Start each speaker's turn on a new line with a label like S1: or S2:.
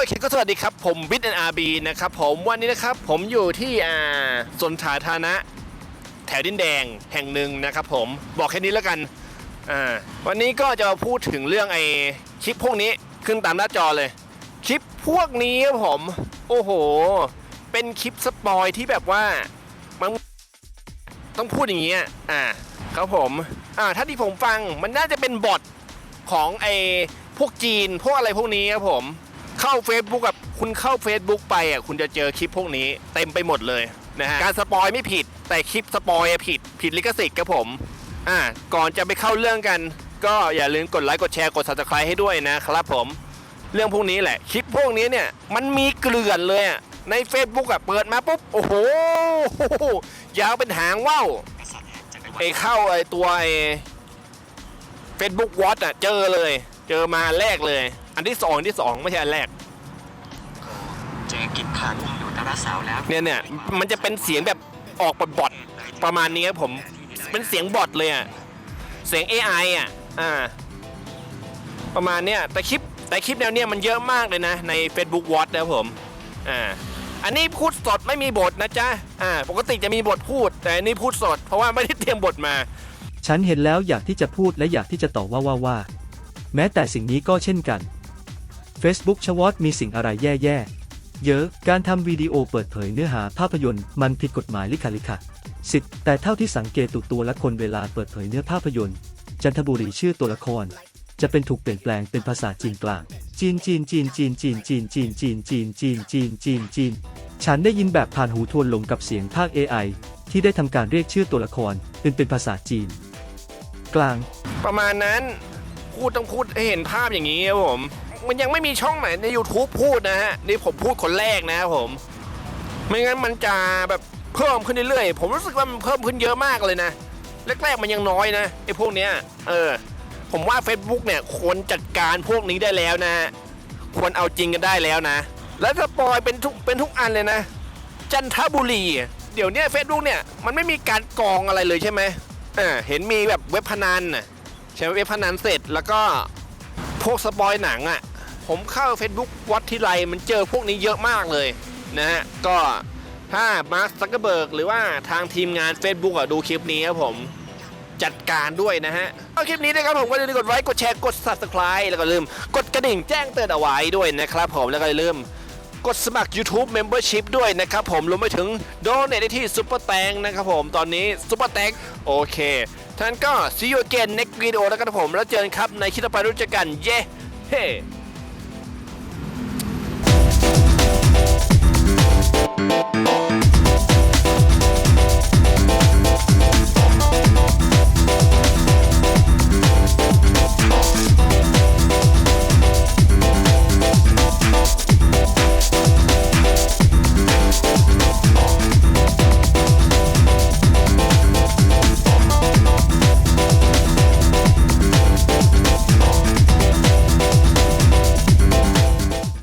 S1: โอเคก็สวัสดีครับ ผมบิทแอนอาร์บีนะครับผมวันนี้นะครับผมอยู่ที่อ่าสวนสาธารณะแถวดินแดงแห่งหนึ่งนะครับผมบอกแค่นี้แล้วกันอ่าวันนี้ก็จะมาพูดถึงเรื่องไอ้คลิปพวกนี้ขึ้นตามหน้าจอเลย คลิปพวกนี้ครับผม โอ้โห เป็นคลิปสปอยที่แบบว่ามันต้องพูดอย่างนี้ยอ่าครับผมอ่าถ้าที่ผมฟังมันน่าจะเป็นบทของไอ้พวกจีนพวกอะไรพวกนี้ครับผม เข้า Facebook กับคุณเข้า Facebook ไปอะคุณจะเจอคลิปพวกนี้เต็มไปหมดเลยนะฮะการสปอยไม่ผิด แต่คลิปสปอยผิด ผิดลิขสิทธิ์ครับผมอ่าก่อนจะไปเข้าเรื่องกัน ก็อย่าลืมกดไลค์กดแชร์กด subscribe ให้ด้วยนะครับผม เรื่องพวกนี้แหละ คลิปพวกนี้เนี่ยมันมีเกลื่อนเลยอะใน Facebook อะเปิดมาปุ๊บโอ้โหยาวเป็นหางว่าวไอ้เข้าไอ้ตัวไอ้ Facebook Watch อะเจอเลย เจอมาแรกเลย อันที่สองอันที่สองไม่ใช่อันแรก
S2: เจอกิจขันอยู่ตาราสาวแล้ว
S1: เนี่ยเนี่ยมันจะเป็นเสียงแบบออกบอดๆประมาณนี้ครับผมเป็นเสียงบอทเลยอะเสียง AI อะอ่าประมาณเนี้ยแต่คลิปแต่คลิปแนวเนี้ยมันเยอะมากเลยนะ ใน Facebook Watch นะครับผมอ่าอันนี้พูดสดไม่มีบทนะจ๊ะอ่าปกติจะมีบทพูด แต่อันนี้พูดสด เพราะว่าไม่ได้เตรียมบทมา
S3: ฉันเห็นแล้วอยากที่จะพูดและอยากที่จะตอบว่าว่าว่า แม้แต่สิ่งนี้ก็เช่นกัน Facebook ชวอตมีสิ่งอะไรแย่ๆ เยอะ การทำวิดีโอเปิดเผยเนื้อหาภาพยนตร์มันผิดกฎหมายลิขลิขะสิทธิ์แต่เท่าที่สังเกตตัวตัวละคนเวลาเปิดเผยเนื้อภาพยนตร์ จันทบุรีชื่อตัวละคร จะเป็นถูกเปลี่ยนแปลงเป็นภาษาจีนกลาง จีนจีนจีนจีนจีนจีนจีนจีนจีนจีนจีนจีนจีนฉันได้ยินแบบผ่านหูทวนลงกับเสียงภาค AI ที่ได้ทำการเรียกชื่อตัวละครเป็นเป็นภาษาจีน กลาง
S1: ประมาณนั้น พูดต้องพูดให้เห็นภาพอย่างนี้ครับผม มันยังไม่มีช่องไหนใน YouTube พูดนะฮะ นี่ผมพูดคนแรกนะครับผม ไม่งั้นมันจะแบบเพิ่มขึ้นเรื่อยๆผมรู้สึกว่ามันเพิ่มขึ้นเยอะมากเลยนะ แรกๆมันยังน้อยนะไอ้พวกเนี้ย เออ ผมว่า Facebook เนี่ยควรจัดการพวกนี้ได้แล้วนะควรเอาจริงกันได้แล้วนะ แล้วสปอยเป็นทุกเป็นทุกอันเลยนะ จันทบุรี เดี๋ยวนี้เฟซบุ๊กเนี่ยมันไม่มีการกองอะไรเลยใช่ไหมอ่าเห็นมีแบบเว็บพนันน่ะ ช่ไหมเว็บพนันเสร็จแล้วก็พวกสปอยหนังอะ ผมเข้า Facebook วัดทีไรมันเจอพวกนี้เยอะมากเลยนะฮะ ก็ถ้ามาร์คซักเกอร์เบิร์กหรือว่าทางทีมงาน Facebook อะดูคลิปนี้ครับผมจัดการด้วยนะฮะเอาคลิปนี้นะครับผมก็อย่าลืมกดไลค์กดแชร์กด subscribe แล้วก็ลืม กดกระดิ่งแจ้งเตือนเอาไว้ด้วยนะครับผมแล้วก็อย่าลืม กดสมัคร YouTube Membership ด้วยนะครับผมรวมไปถึงโดเนทได้ที่ซุปเปอร์แตงนะครับผมตอนนี้ซุปเปอร์แตงโอเคท่านก็ see you again next video แล้วกันผม แล้วเจอกันครับในคลิปต่อไปรู้จักกัน เย้เฮ้